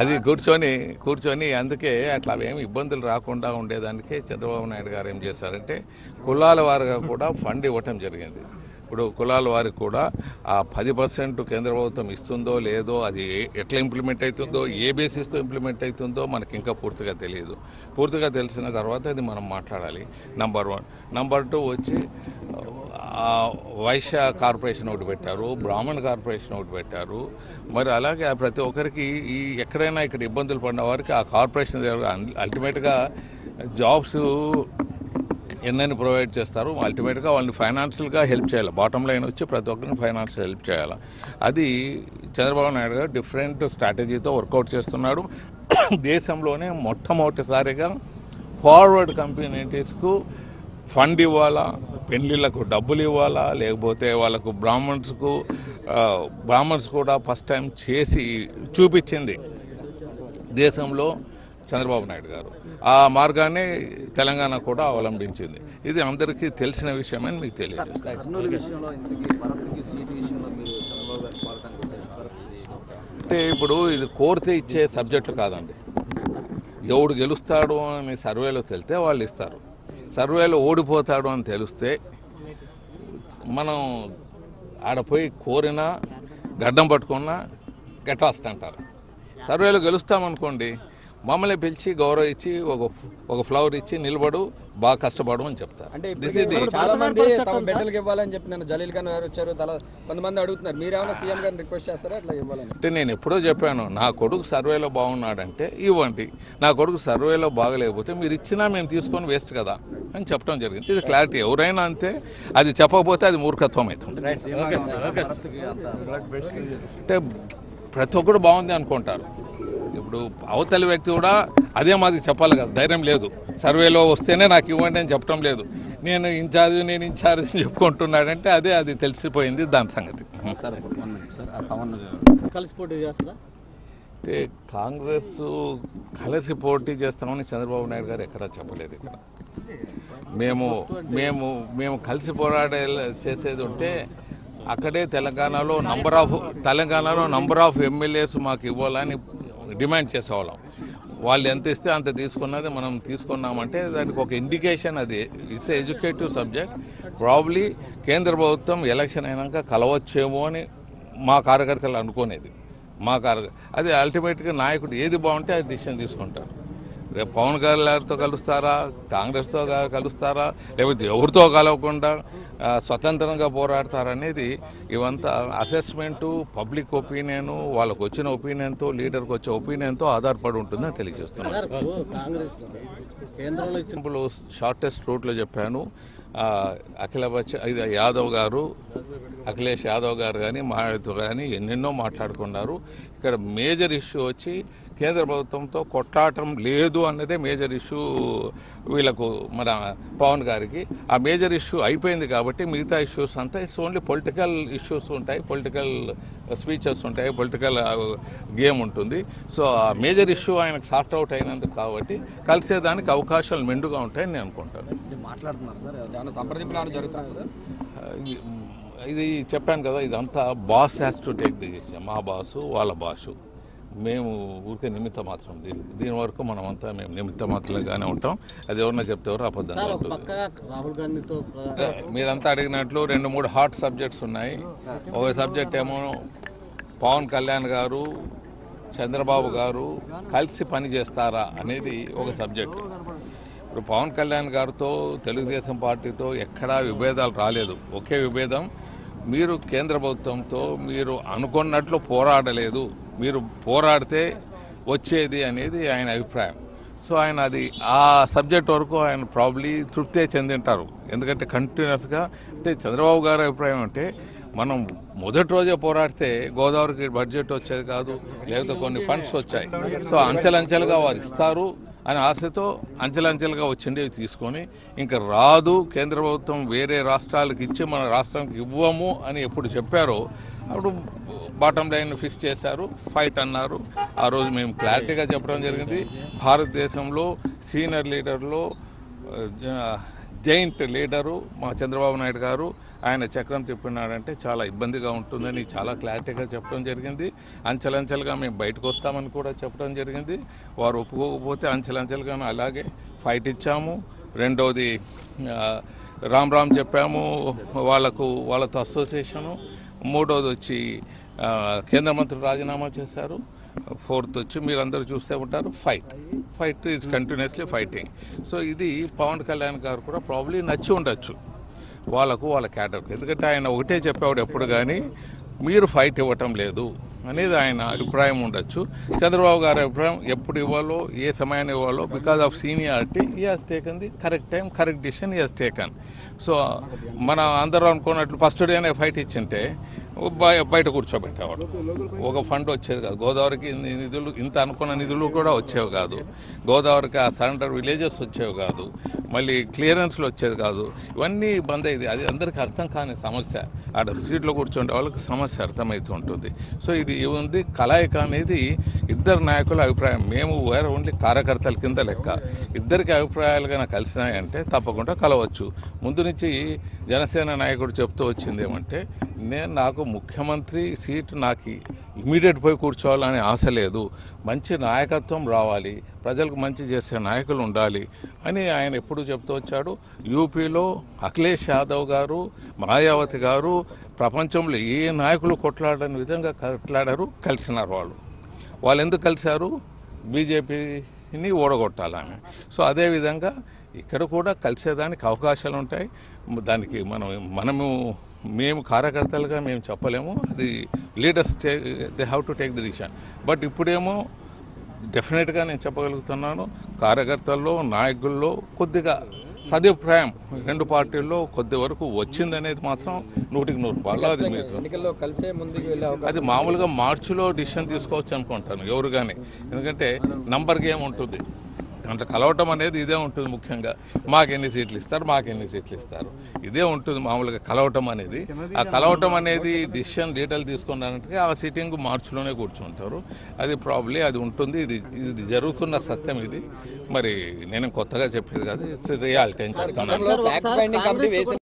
అది కూర్చొని కూర్చొని అందుకే అట్లా ఏమి ఇబ్బందులు రాకుండా ఉండేదానికే చంద్రబాబు నాయుడు గారు ఏం చేశారంటే కులాల వారుగా కూడా ఫండ్ ఇవ్వటం జరిగింది. ఇప్పుడు కులాల వారికి కూడా ఆ పది పర్సెంట్ కేంద్ర ప్రభుత్వం ఇస్తుందో లేదో అది ఎట్లా ఇంప్లిమెంట్ అవుతుందో ఏ బేసిస్తో ఇంప్లిమెంట్ అవుతుందో మనకి ఇంకా పూర్తిగా తెలియదు. పూర్తిగా తెలిసిన తర్వాత అది మనం మాట్లాడాలి. నంబర్ వన్ నంబర్ టూ వచ్చి వైశ్య కార్పొరేషన్ ఒకటి పెట్టారు బ్రాహ్మణ్ కార్పొరేషన్ ఒకటి పెట్టారు. మరి అలాగే ప్రతి ఒక్కరికి ఈ ఎక్కడైనా ఇక్కడ ఇబ్బందులు పడిన వారికి ఆ కార్పొరేషన్ దగ్గర అల్టిమేట్గా జాబ్స్ ఎన్నని ప్రొవైడ్ చేస్తారు. అల్టిమేట్గా వాళ్ళని ఫైనాన్షియల్గా హెల్ప్ చేయాలి. బాటమ్ లైన్ వచ్చి ప్రతి ఒక్కరిని ఫైనాన్షియల్ హెల్ప్ చేయాలి. అది చంద్రబాబు నాయుడు గారు డిఫరెంట్ స్ట్రాటజీతో వర్కౌట్ చేస్తున్నాడు. దేశంలోనే మొట్టమొదటిసారిగా ఫార్వర్డ్ కమ్యూనిటీస్కు ఫండ్ ఇవ్వాలా పెళ్ళిళ్ళకు డబ్బులు ఇవ్వాలా లేకపోతే వాళ్ళకు బ్రాహ్మణ్స్కు బ్రాహ్మణ్స్ కూడా ఫస్ట్ టైం చేసి చూపించింది. దేశంలో చంద్రబాబు నాయుడు గారు. ఆ మార్గాన్ని తెలంగాణ కూడా అవలంబించింది. ఇది అందరికీ తెలిసిన విషయమని మీకు తెలియదు అంటే ఇప్పుడు ఇది కోరితే ఇచ్చే సబ్జెక్టు కాదండి. ఎవడు గెలుస్తాడు అని సర్వేలో తెలితే వాళ్ళు ఇస్తారు. సర్వేలో ఓడిపోతాడు అని తెలిస్తే మనం ఆడ పోయి కోరినా గడ్డం పట్టుకున్నా గెటాస్ట్ అంటారు. సర్వేలో గెలుస్తామనుకోండి మమ్మల్ని పిలిచి గౌరవం ఇచ్చి ఒక ఒక ఫ్లవర్ ఇచ్చి నిలబడు బాగా కష్టపడు అని చెప్తారు అంటే చాలా మంది తమ బిడ్డలకు ఇవ్వాలని చెప్పి నేను జలీల్ ఖాన్ గారు వచ్చారు తల కొంతమంది అడుగుతున్నారు. మీరు ఏమైనా సీఎం గారిని రిక్వెస్ట్ చేస్తారా? అట్లా ఇవ్వాలని. అంటే నేను ఎప్పుడో చెప్పాను నా కొడుకు సర్వేలో బాగున్నాడంటే ఇవ్వండి. నా కొడుకు సర్వేలో బాగలేకపోతే మీరు ఇచ్చినా మేము తీసుకొని వేస్ట్ కదా అని చెప్పడం జరిగింది. ఇది క్లారిటీ ఎవరైనా అంతే అది చెప్పకపోతే అది మూర్ఖత్వం అవుతుంది. అంటే ప్రతి ఒక్కరు బాగుంది అనుకుంటారు. ఇప్పుడు అవతలి వ్యక్తి కూడా అదే మాది చెప్పాలి కదా ధైర్యం లేదు. సర్వేలో వస్తేనే నాకు ఇవ్వండి అని చెప్పడం లేదు. నేను ఇన్ఛార్జ్ నేను ఇన్ఛార్జ్ అని చెప్పుకుంటున్నాడంటే అదే అది తెలిసిపోయింది దాని సంగతి. అంటే కాంగ్రెస్ కలిసి పోటీ చేస్తామని చంద్రబాబు నాయుడు గారు ఎక్కడా చెప్పలేదు ఇక్కడ. మేము మేము మేము కలిసి పోరాడే చేసేది ఉంటే అక్కడే తెలంగాణలో నంబర్ ఆఫ్ తెలంగాణలో నంబర్ ఆఫ్ ఎమ్మెల్యేస్ మాకు ఇవ్వాలని డిమాండ్ చేసేవాళ్ళం. వాళ్ళు ఎంత ఇస్తే అంత తీసుకున్నది మనం తీసుకున్నామంటే దానికి ఒక ఇండికేషన్ అది. ఇట్స్ ఎడ్యుకేటివ్ సబ్జెక్ట్ ప్రాబ్లీ కేంద్ర ప్రభుత్వం ఎలక్షన్ అయినాక కలవచ్చేమో అని మా కార్యకర్తలు అనుకునేది. మా కార్య అది అల్టిమేట్గా నాయకుడు ఏది బాగుంటే అది డిసిషన్ తీసుకుంటారు. రేపు పవన్ కళ్యాణ్తో కలుస్తారా? కాంగ్రెస్తో కలుస్తారా? లేకపోతే ఎవరితో కలవకుండా స్వతంత్రంగా పోరాడతారనేది ఇవంతా అసెస్మెంటు పబ్లిక్ ఒపీనియన్ వాళ్ళకు వచ్చిన ఒపీనియన్తో లీడర్కి వచ్చే ఒపీనియన్తో ఆధారపడి ఉంటుందని తెలియజేస్తున్నాను. షార్టెస్ట్ రూట్లో చెప్పాను. అఖిల యాదవ్ గారు అఖిలేష్ యాదవ్ గారు కానీ మాయావతి కానీ ఎన్నెన్నో మాట్లాడుకున్నారు. ఇక్కడ మేజర్ ఇష్యూ వచ్చి కేంద్ర ప్రభుత్వంతో కొట్లాటం లేదు అన్నదే మేజర్ ఇష్యూ వీళ్ళకు మన పవన్ గారికి. ఆ మేజర్ ఇష్యూ అయిపోయింది కాబట్టి మిగతా ఇష్యూస్ అంతా ఇట్స్ ఓన్లీ పొలిటికల్ ఇష్యూస్ ఉంటాయి పొలిటికల్ స్పీచెస్ ఉంటాయి పొలిటికల్ గేమ్ ఉంటుంది. సో ఆ మేజర్ ఇష్యూ ఆయనకు సార్ట్ అవుట్ అయినందుకు కాబట్టి కలిసేదానికి అవకాశాలు మెండుగా ఉంటాయని నేను అనుకుంటాను. మాట్లాడుతున్నారు సార్. ఏమైనా సంప్రదింపులు ఏమైనా ఇది- చెప్పాను కదా ఇదంతా boss has to take the decision మా బాసు వాళ్ళ బాసు. మేము ఊరికే నిమిత్త మాత్రం దీని దీని వరకు మనం అంతా మేము నిమిత్త మాత్రలుగానే ఉంటాం. అది ఎవరన్నా చెప్తే ఎవరు అబద్ధం రాహుల్ గాంధీతో మీరంతా అడిగినట్లు రెండు మూడు హాట్ సబ్జెక్ట్స్ ఉన్నాయి. ఒక సబ్జెక్ట్ ఏమో పవన్ కళ్యాణ్ గారు చంద్రబాబు గారు కలిసి పని చేస్తారా అనేది ఒక సబ్జెక్ట్ ఇప్పుడు పవన్ కళ్యాణ్ గారితో తెలుగుదేశం పార్టీతో ఎక్కడా విభేదాలు రాలేదు. ఒకే విభేదం మీరు కేంద్ర ప్రభుత్వంతో మీరు అనుకున్నట్లు పోరాడలేదు. మీరు పోరాడితే వచ్చేది అనేది ఆయన అభిప్రాయం. సో ఆయన అది ఆ సబ్జెక్ట్ వరకు ఆయన ప్రాబ్లీ తృప్తే చెందింటారు. ఎందుకంటే కంటిన్యూస్గా అంటే చంద్రబాబు గారి అభిప్రాయం అంటే మనం మొదటి రోజే పోరాడితే గోదావరికి బడ్జెట్ వచ్చేది కాదు లేకపోతే కొన్ని ఫండ్స్ వచ్చాయి. సో అంచెలంచెలుగా వారు ఇస్తారు. అని ఆశతో అంచెలంచెలుగా వచ్చిండేవి తీసుకొని ఇంకా రాదు కేంద్ర ప్రభుత్వం వేరే రాష్ట్రాలకు ఇచ్చి మన రాష్ట్రానికి ఇవ్వము అని ఎప్పుడు చెప్పారో అప్పుడు బాటం లైన్ ఫిక్స్ చేశారు ఫైట్ అన్నారు. ఆ రోజు మేము క్లారిటీగా చెప్పడం జరిగింది. భారతదేశంలో సీనియర్ లీడర్లో జ- జైంట్ లీడరు మా చంద్రబాబు నాయుడు గారు ఆయన చక్రం తిప్పినాడంటే చాలా ఇబ్బందిగా ఉంటుందని చాలా క్లారిటీగా చెప్పడం జరిగింది. అంచెలంచెలుగా మేము బయటకు వస్తామని కూడా చెప్పడం జరిగింది. వారు ఒప్పుకోకపోతే అంచెలంచెలుగా అలాగే ఫైట్ ఇచ్చాము. రెండవది రామ్ రామ్ చెప్పాము వాళ్ళకు వాళ్ళతో అసోసియేషను. మూడోది వచ్చి కేంద్ర మంత్రులు రాజీనామా చేశారు. ఫోర్త్ వచ్చి మీరు అందరూ చూస్తే ఉంటారు fight fight is continuously fighting so ఇది పవన్ కళ్యాణ్ గారు కూడా ప్రాబ్లీ నచ్చి ఉండొచ్చు. వాళ్ళకు వాళ్ళ క్యాటర్కి ఎందుకంటే ఆయన ఒకటే చెప్పేవాడు ఎప్పుడు కానీ మీరు ఫైట్ ఇవ్వటం లేదు అనేది ఆయన అభిప్రాయం ఉండొచ్చు. చంద్రబాబు గారి అభిప్రాయం ఎప్పుడు ఇవ్వాలో ఏ సమయాన్ని ఇవ్వాలో because of seniority he has taken the correct time correct decision he has taken so మన అందరూ అనుకున్నట్లు ఫస్ట్ డేనే ఫైట్ ఇచ్చింటే బయట కూర్చోబెట్టేవాడు. ఒక ఫండ్ వచ్చేది కాదు. గోదావరికి నిధులు ఇంత అనుకున్న నిధులు కూడా వచ్చేవి కాదు. గోదావరికి ఆ సరెండర్ విలేజెస్ వచ్చేవి కాదు. మళ్ళీ క్లియరెన్స్లు వచ్చేది కాదు. ఇవన్నీ బంద్ అయ్యేది అది అందరికీ అర్థం కాని సమస్య. ఆడ సీట్లో కూర్చుంటే వాళ్ళకి సమస్య అర్థమవుతూ ఉంటుంది. సో ఇది ఉంది కలాయిక అనేది ఇద్దరు నాయకుల అభిప్రాయం. మేము వేరే ఓన్లీ కార్యకర్తల కింద లెక్క. ఇద్దరికి అభిప్రాయాలు కనుక కలిసినాయంటే తప్పకుండా కలవచ్చు. ముందు నుంచి జనసేన నాయకుడు చెప్తూ వచ్చింది ఏమంటే నేను నాకు ముఖ్యమంత్రి సీట్ నాకు ఇమీడియట్ పోయి కూర్చోవాలని ఆశ లేదు. మంచి నాయకత్వం రావాలి. ప్రజలకు మంచి చేసే నాయకులు ఉండాలి అని ఆయన ఎప్పుడు చెప్తూ వచ్చాడు. యూపీలో అఖిలేష్ యాదవ్ గారు మాయావతి గారు ప్రపంచంలో ఏ నాయకులు కొట్లాడని విధంగా కొట్లాడారు? కలిసినారు వాళ్ళు. వాళ్ళు ఎందుకు కలిశారు? బీజేపీని ఓడగొట్టాలని. సో అదేవిధంగా ఇక్కడ కూడా కలిసేదానికి అవకాశాలు ఉంటాయి. దానికి మనం మనము మేము కార్యకర్తలుగా మేము చెప్పలేము. అది leaders they have to take the decision but ఇప్పుడేమో డెఫినెట్గా నేను చెప్పగలుగుతున్నాను కార్యకర్తల్లో నాయకుల్లో కొద్దిగా సదుపాయం రెండు పార్టీల్లో కొద్ది వరకు వచ్చిందనేది మాత్రం నూటికి నూరు పాలు అది మీరు. కలిసే ముందుకు అది మామూలుగా మార్చిలో డిసిషన్ తీసుకోవచ్చు అనుకుంటాను ఎవరు కానీ ఎందుకంటే నంబర్ గేమ్ ఉంటుంది. దాంట్లో కలవటం అనేది ఇదే ఉంటుంది ముఖ్యంగా. మాకు ఎన్ని సీట్లు ఇస్తారు మాకు ఎన్ని సీట్లు ఇస్తారు. ఇదే ఉంటుంది మామూలుగా కలవటం అనేది. ఆ కలవటం అనేది డిసిషన్ డీటెయిల్ తీసుకున్నారంటే ఆ సిట్టింగ్ మార్చిలోనే కూర్చుంటారు. అది ప్రాబ్లీ అది ఉంటుంది. ఇది ఇది జరుగుతున్న సత్యం ఇది. మరి నేను కొత్తగా చెప్పేది కాదు ఇట్స్ రియాలిటీ అని చెప్తున్నాను.